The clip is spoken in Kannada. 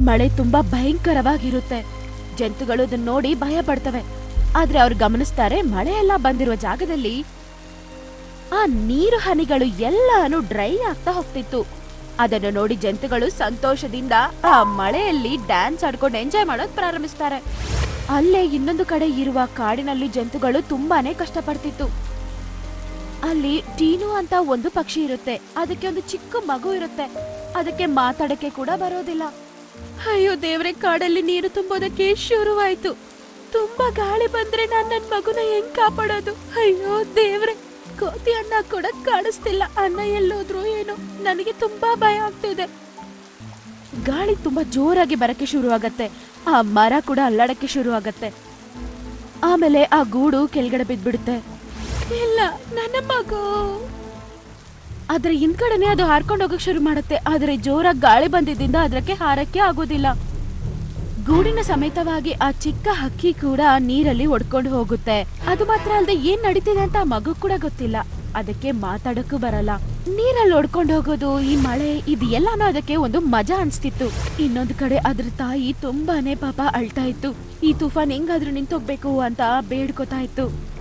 ಮಳೆ ತುಂಬಾ ಭಯಂಕರವಾಗಿರುತ್ತೆ. ಜಂತುಗಳು ಅದನ್ನ ನೋಡಿ ಭಯ ಪಡ್ತವೆ ಆದ್ರೆ ಅವ್ರು ಗಮನಿಸ್ತಾರೆ ಮಳೆ ಎಲ್ಲ ಬಂದಿರುವ ಜಾಗದಲ್ಲಿ ಆ ನೀರು ಹನಿಗಳು ಎಲ್ಲಾನು ಡ್ರೈ ಆಗ್ತಾ ಹೋಗ್ತಿತ್ತು. ಅದನ್ನು ನೋಡಿ ಜಂತುಗಳು ಸಂತೋಷದಿಂದ ಆ ಮಳೆಯಲ್ಲಿ ಡ್ಯಾನ್ಸ್ ಆಡ್ಕೊಂಡು ಎಂಜಾಯ್ ಮಾಡೋದ್ ಪ್ರಾರಂಭಿಸ್ತಾರೆ. ಅಲ್ಲೇ ಇನ್ನೊಂದು ಕಡೆ ಇರುವ ಕಾಡಿನಲ್ಲಿ ಜಂತುಗಳು ತುಂಬಾನೇ ಕಷ್ಟಪಡ್ತಿತ್ತು. ಅಲ್ಲಿ ಟೀನು ಅಂತ ಒಂದು ಪಕ್ಷಿ ಇರುತ್ತೆ. ಅದಕ್ಕೆ ಒಂದು ಚಿಕ್ಕ ಮಗು ಇರುತ್ತೆ. ಅದಕ್ಕೆ ಮಾತಾಡಕ್ಕೆ ಕೂಡ ಬರೋದಿಲ್ಲ. ಅಯ್ಯೋ ದೇವ್ರೆ, ಕಾಡಲ್ಲಿ ನೀರು ತುಂಬೋದಕ್ಕೆ ಶುರುವಾಯ್ತು. ತುಂಬಾ ಗಾಳಿ ಬಂದ್ರೆ ನಾನ್ ನನ್ ಮಗುನ ಹೆಂಗ್ ಕಾಪಾಡೋದು? ಅಯ್ಯೋ ದೇವ್ರೆ ಕೋತಿ ಅಣ್ಣ ಕೂಡ ಕಾಣಿಸ್ತಿಲ್ಲ ಅನ್ನ ಎಲ್ಲೋದ್ರು ಏನು? ನನಗೆ ತುಂಬಾ ಭಯ ಆಗ್ತಿದೆ. ಗಾಳಿ ತುಂಬಾ ಜೋರಾಗಿ ಬರಕ್ಕೆ ಶುರುವಾಗತ್ತೆ. ಆ ಮರ ಕೂಡ ಅಲ್ಲಾಡಕ್ಕೆ ಶುರುವಾಗತ್ತೆ. ಆಮೇಲೆ ಆ ಗೂಡು ಕೆಳಗಡೆ ಬಿದ್ಬಿಡುತ್ತೆ ಇಲ್ಲ, ನನ್ನ ಮಗು. ಅದ್ರ ಹಿಂದ್ಗಡೆನೆ ಅದು ಹಾರ್ಕೊಂಡು ಹೋಗಕ್ ಶುರು ಮಾಡುತ್ತೆ. ಆದರೆ ಜೋರಾಗಿ ಗಾಳಿ ಬಂದಿದ್ದಿಂದ ಅದಕ್ಕೆ ಹಾರಕ್ಕೆ ಆಗೋದಿಲ್ಲ. ಗೂಡಿನ ಸಮೇತವಾಗಿ ಆ ಚಿಕ್ಕ ಹಕ್ಕಿ ಕೂಡ ನೀರಲ್ಲಿ ಒಡ್ಕೊಂಡು ಹೋಗುತ್ತೆ. ಅದು ಮಾತ್ರ ಅಲ್ಲದೆ ಏನ್ ನಡೀತಿದೆ ಅಂತ ಮಗು ಕೂಡ ಗೊತ್ತಿಲ್ಲ. ಅದಕ್ಕೆ ಮಾತಾಡಕ್ಕೂ ಬರಲ್ಲ. ನೀರಲ್ಲಿ ಒಡ್ಕೊಂಡು ಹೋಗೋದು, ಈ ಮಳೆ ಇದು ಅದಕ್ಕೆ ಒಂದು ಮಜಾ ಅನ್ಸ್ತಿತ್ತು. ಇನ್ನೊಂದು ಕಡೆ ಅದ್ರ ತಾಯಿ ತುಂಬಾನೇ ಪಾಪ ಅಳ್ತಾ ಇತ್ತು. ಈ ತುಫಾನ್ ಹೆಂಗಾದ್ರೂ ನಿಂತೋಗ್ಬೇಕು ಅಂತ ಬೇಡ್ಕೊತಾ ಇತ್ತು.